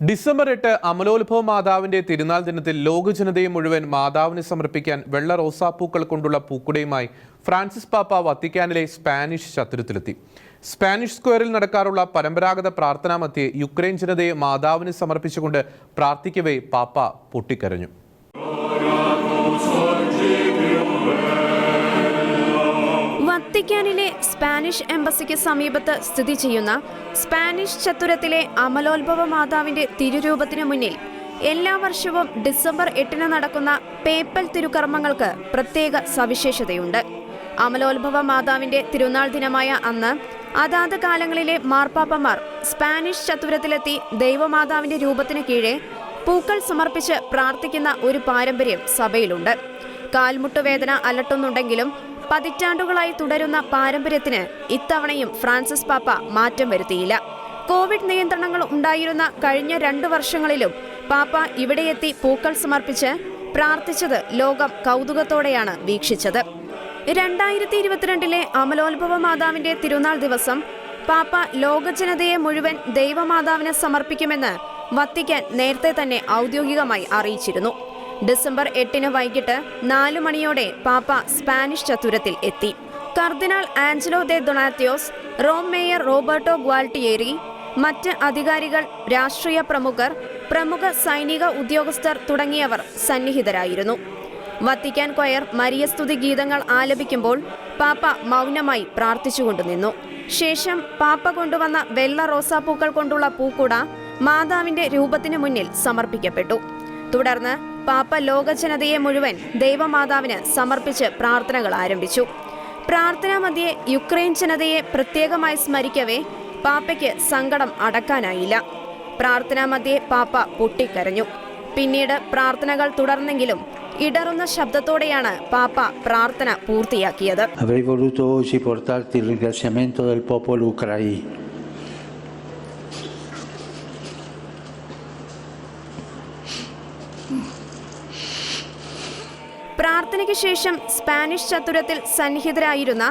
December എട്ട് അമലോത്ഭവ മാതാവിന്റെ തിരുനാൾ ദിനത്തിൽ ലോക ജനതയെ മുഴുവൻ മാതാവിനെ സമർപ്പിക്കാൻ വെള്ള റോസാപ്പൂക്കൾ കൊണ്ടുള്ള പൂക്കുടയുമായി ഫ്രാൻസിസ് പാപ്പ വത്തിക്കാനിലെ സ്പാനിഷ് ശത്രുത്തിലെത്തി സ്പാനിഷ് സ്ക്വയറിൽ നടക്കാറുള്ള പരമ്പരാഗത പ്രാർത്ഥനാ മധ്യേ യുക്രൈൻ ജനതയെ മാതാവിന് സമർപ്പിച്ചുകൊണ്ട് പ്രാർത്ഥിക്കവേ പാപ്പ പൊട്ടിക്കരഞ്ഞു. വത്തിക്കാനിലെ സ്പാനിഷ് എംബസിക്ക് സമീപത്ത് സ്ഥിതി ചെയ്യുന്ന സ്പാനിഷ് ചത്തുരത്തിലെ അമലോത്ഭവ മാതാവിന്റെ തിരുരൂപത്തിനു മുന്നിൽ എല്ലാ വർഷവും ഡിസംബർ എട്ടിന് നടക്കുന്ന പേപ്പൽ തിരുക്കർമ്മങ്ങൾക്ക് പ്രത്യേക സവിശേഷതയുണ്ട്. അമലോത്ഭവ മാതാവിന്റെ തിരുനാൾ ദിനമായ അന്ന് അതാത് കാലങ്ങളിലെ മാർപ്പാപ്പമാർ സ്പാനിഷ് ചത്തുരത്തിലെത്തി ദൈവമാതാവിന്റെ രൂപത്തിന് കീഴെ പൂക്കൾ സമർപ്പിച്ച് പ്രാർത്ഥിക്കുന്ന ഒരു പാരമ്പര്യം സഭയിലുണ്ട്. കാൽമുട്ടുവേദന അലട്ടുന്നുണ്ടെങ്കിലും പതിറ്റാണ്ടുകളായി തുടരുന്ന പാരമ്പര്യത്തിന് ഇത്തവണയും ഫ്രാൻസിസ് പാപ്പ മാറ്റം വരുത്തിയില്ല. കോവിഡ് നിയന്ത്രണങ്ങൾ ഉണ്ടായിരുന്ന കഴിഞ്ഞ രണ്ടു വർഷങ്ങളിലും പാപ്പ ഇവിടെയെത്തി പൂക്കൾ സമർപ്പിച്ച് പ്രാർത്ഥിച്ചത് ലോകം കൗതുകത്തോടെയാണ് വീക്ഷിച്ചത്. രണ്ടായിരത്തി ഇരുപത്തിരണ്ടിലെ അമലോത്ഭവ മാതാവിന്റെ തിരുനാൾ ദിവസം പാപ്പ ലോകജനതയെ മുഴുവൻ ദൈവമാതാവിന് സമർപ്പിക്കുമെന്ന് വത്തിക്കാൻ നേരത്തെ തന്നെ ഔദ്യോഗികമായി അറിയിച്ചിരുന്നു. ഡിസംബർ എട്ടിന് വൈകിട്ട് നാലു മണിയോടെ പാപ്പ സ്പാനിഷ് ചത്തുരത്തിൽ എത്തി. കർദിനാൾ Angelo De Donatis Rome mayor Roberto Gualtieri മറ്റ് അധികാരികൾ രാഷ്ട്രീയ പ്രമുഖർ പ്രമുഖ സൈനിക ഉദ്യോഗസ്ഥർ തുടങ്ങിയവർ സന്നിഹിതരായിരുന്നു. വത്തിക്കാൻ കൊയർ മരിയസ്തുതി ഗീതങ്ങൾ ആലപിക്കുമ്പോൾ പാപ്പ മൗനമായി പ്രാർത്ഥിച്ചുകൊണ്ടു നിന്നു. ശേഷം പാപ്പ കൊണ്ടുവന്ന വെള്ള റോസാപ്പൂക്കൾ കൊണ്ടുള്ള പൂക്കുട മാതാവിന്റെ രൂപത്തിനു മുന്നിൽ സമർപ്പിക്കപ്പെട്ടു. തുടർന്ന് പാപ്പ ലോകജനതയെ മുഴുവൻ ദൈവമാതാവിന് സമർപ്പിച്ച് പ്രാർത്ഥനകൾ ആരംഭിച്ചു. പ്രാർത്ഥനാ മധ്യേ യുക്രൈൻ ജനതയെ പ്രത്യേകമായി സ്മരിക്കവേ പാപ്പയ്ക്ക് സങ്കടം അടക്കാനായില്ല. പ്രാർത്ഥനാ മധ്യേ പാപ്പ പൊട്ടിക്കരഞ്ഞു. പിന്നീട് പ്രാർത്ഥനകൾ തുടർന്നെങ്കിലും ഇടറുന്ന ശബ്ദത്തോടെയാണ് പാപ്പ പ്രാർത്ഥന പൂർത്തിയാക്കിയത്. പ്രാർത്ഥനയ്ക്ക് ശേഷം സ്പാനിഷ് ചത്തുരത്തിൽ സന്നിഹിതരായിരുന്ന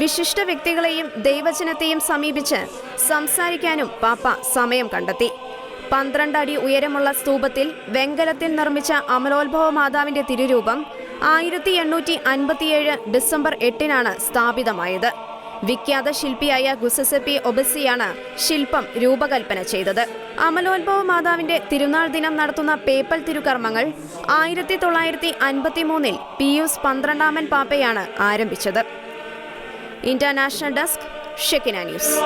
വിശിഷ്ട വ്യക്തികളെയും ദൈവജനത്തെയും സമീപിച്ച് സംസാരിക്കാനും പാപ്പ സമയം കണ്ടെത്തി. പന്ത്രണ്ട് അടി ഉയരമുള്ള സ്തൂപത്തിൽ വെങ്കലത്തിൽ നിർമ്മിച്ച അമലോത്ഭവ മാതാവിന്റെ തിരുരൂപം ആയിരത്തി എണ്ണൂറ്റി അൻപത്തിയേഴ് ഡിസംബർ എട്ടിനാണ് സ്ഥാപിതമായത്. വിഖ്യാത ശില്പിയായ ഗുസസെപ്പി ഒബസിയാണ് ശില്പം രൂപകൽപ്പന ചെയ്തത്. അമലോത്ഭവ മാതാവിന്റെ തിരുനാൾ ദിനം നടത്തുന്ന പേപ്പൽ തിരുകർമ്മങ്ങൾ ആയിരത്തി തൊള്ളായിരത്തി അൻപത്തി മൂന്നിൽ പിയൂസ് പന്ത്രണ്ടാമൻ പാപ്പയാണ് ആരംഭിച്ചത്. International desk Shekinah news.